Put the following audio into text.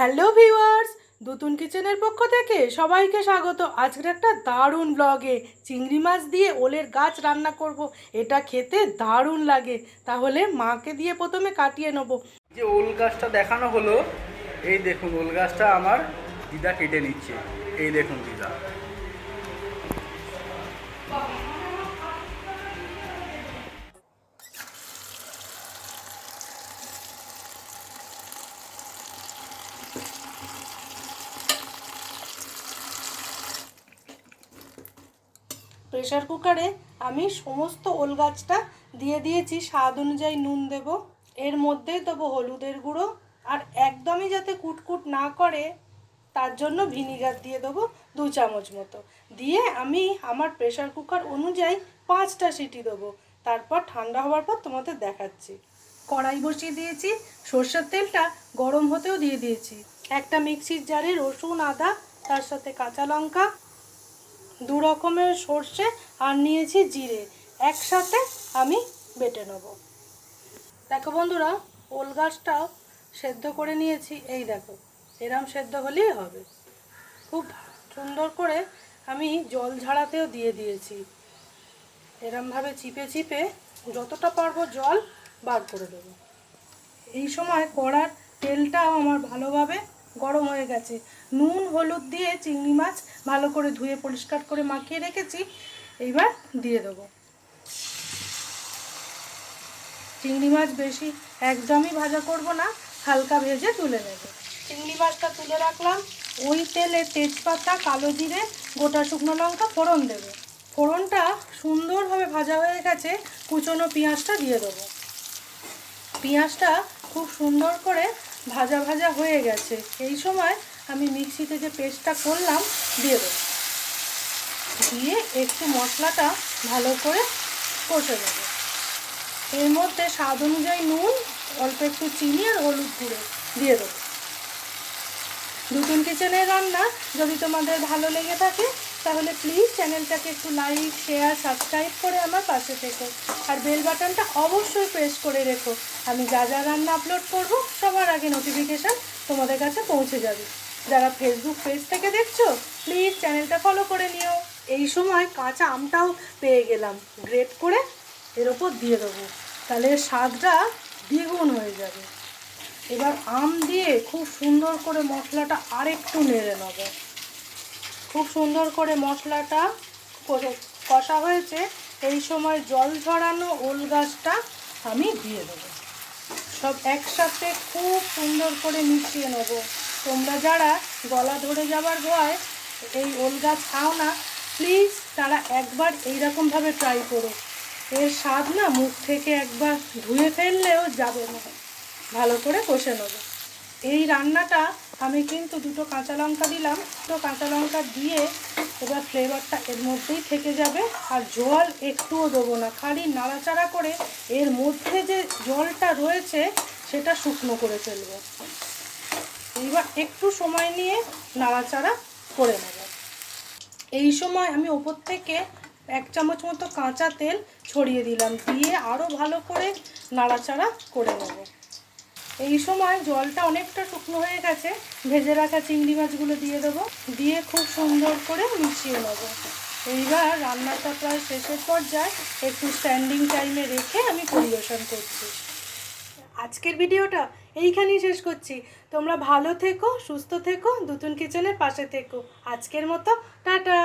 Hello viewers, দুতুন কিচেনের পক্ষ থেকে সবাইকে স্বাগত। আজকের একটা দারুণ ব্লগে চিংড়ি মাছ দিয়ে ওলের গাছ রান্না করব। এটা খেতে দারুণ লাগে। তাহলে মাকে দিয়ে প্রথমে কাটিয়ে নেব। যে ওল গাছটা দেখানো হলো, এই দেখুন ওল গাছটা আমার দিদা কেটে নিচ্ছে। এই দেখুন দিদা। প্রেশার কুকারে আমি সমস্ত ওল গাছটা দিয়ে দিয়েছি, স্বাদ অনুযায়ী নুন দেব। এর মধ্যে দেবো হলুদের গুঁড়ো আর একদমই যাতে কুটকুট না করে, তার জন্য ভিনিগার দিয়ে দেবো দু চামচ মতো। দিয়ে আমি আমার প্রেশার কুকার অনুযায়ী পাঁচটা সিটি দেবো। তারপর ঠান্ডা হওয়ার পর তোমাদের দেখাচ্ছি। কড়াই বসিয়ে দিয়েছি, সর্ষের তেলটা গরম হতেও দিয়ে দিয়েছি। একটা মিক্সির জারে রসুন, আদা, তার সাথে কাঁচা লঙ্কা দু রকমের সর্ষে আর নিয়েছি জিরে। একসাথে আমি বেটে নেব। দেখো বন্ধুরা, ওল গাছটাও সেদ্ধ করে নিয়েছি। এই দেখো, এরম সেদ্ধ হলেই হবে। খুব সুন্দর করে আমি জল ঝাড়াতেও দিয়ে দিয়েছি। এরমভাবে চিপে চিপে যতটা পারব জল বার করে দেবো। এই সময় কড়ার তেলটাও আমার ভালোভাবে গরম হয়ে গেছে। নুন, হলুদ দিয়ে চিংড়ি মাছ ভালো করে ধুয়ে পরিষ্কার করে মাখিয়ে রেখেছি। এইবার দিয়ে দেবো। চিংড়ি মাছ বেশি একদমই ভাজা করব না, হালকা ভেজে তুলে নেব। চিংড়ি মাছটা তুলে রাখলাম। ওই তেলে তেজপাতা, কালো জিরে, গোটা শুকনো লঙ্কা, ফোড়ন দেবে। ফোড়নটা সুন্দরভাবে ভাজা হয়ে গেছে, কুচনো পেঁয়াজটা দিয়ে দেবো। পেঁয়াজটা খুব সুন্দর করে ভাজা ভাজা হয়ে গেছে। এই সময় আমি মিক্সিতে যে পেস্টটা করলাম, দিয়ে দেব। দিয়ে একটু মশলাটা ভালো করে কষে দেব এর মধ্যে স্বাদ অনুযায়ী নুন, অল্প একটু চিনি আর হলুদ গুঁড়ো দিয়ে দেবো। নতুন কিচেনের রান্না যদি তোমাদের ভালো লেগে থাকে, তাহলে প্লিজ চ্যানেলটাকে একটু লাইক শেয়ার সাবস্ক্রাইব করে আমার পাশে থেকো। আর বেল বাটনটা অবশ্যই প্রেস করে রেখো। আমি যা যা রান্না আপলোড করব, সবার আগে নোটিফিকেশান তোমাদের কাছে পৌঁছে যাবে। যারা ফেসবুক পেজ থেকে দেখছ প্লিজ চ্যানেলটা ফলো করে নিও। এই সময় কাঁচা আমটাও পেয়ে গেলাম। গ্রেট করে এর ওপর দিয়ে দেবো। তাহলে স্বাদটা দ্বিগুণ হয়ে যাবে। এবার আম দিয়ে খুব সুন্দর করে মশলাটা আরেকটু নেড়ে নেব। খুব সুন্দর করে মশলাটা কষা হয়েছে। এই সময় জল ঝরানো ওল গাছটা আমি দিয়ে দেবো। সব একসাথে খুব সুন্দর করে মিশিয়ে নেব। তোমরা যারা গলা ধরে যাবার ভয়, এই ওল গাছ খাও না, প্লিজ তারা একবার এইরকমভাবে ট্রাই করো। এর স্বাদ না মুখ থেকে একবার ধুয়ে ফেললেও যাবে না। ভালো করে কষে নেব। এই রান্নাটা আমি কিন্তু দুটো কাঁচা লঙ্কা দিলাম। দুটো কাঁচা লঙ্কা দিয়ে এবার ফ্লেভারটা এর মধ্যেই থেকে যাবে। আর জল একটুও দেবো না। খালি নাড়াচাড়া করে এর মধ্যে যে জলটা রয়েছে সেটা শুকনো করে ফেলব। এইবার একটু সময় নিয়ে নাড়াচাড়া করে নেব। এই সময় আমি ওপর থেকে এক চামচ মতো কাঁচা তেল ছড়িয়ে দিলাম। দিয়ে আরও ভালো করে নাড়াচাড়া করে নেব। এই সময় জলটা অনেকটা শুকনো হয়ে গেছে, ভেজে রাখা চিংড়ি মাছগুলো দিয়ে দেবো, দিয়ে খুব সুন্দর করে মিশিয়ে নেব। এইবার রান্নাটা প্রায় শেষের পর্যায়ে একটু স্ট্যান্ডিং টাইমে রেখে আমি পরিবেশন করছি। আজকের ভিডিওটা এইখানেই শেষ করছি। তোমরা ভালো থেকো, সুস্থ থেকো, দুতুন কিচেনের পাশে থেকো। আজকের মতো, টাটা!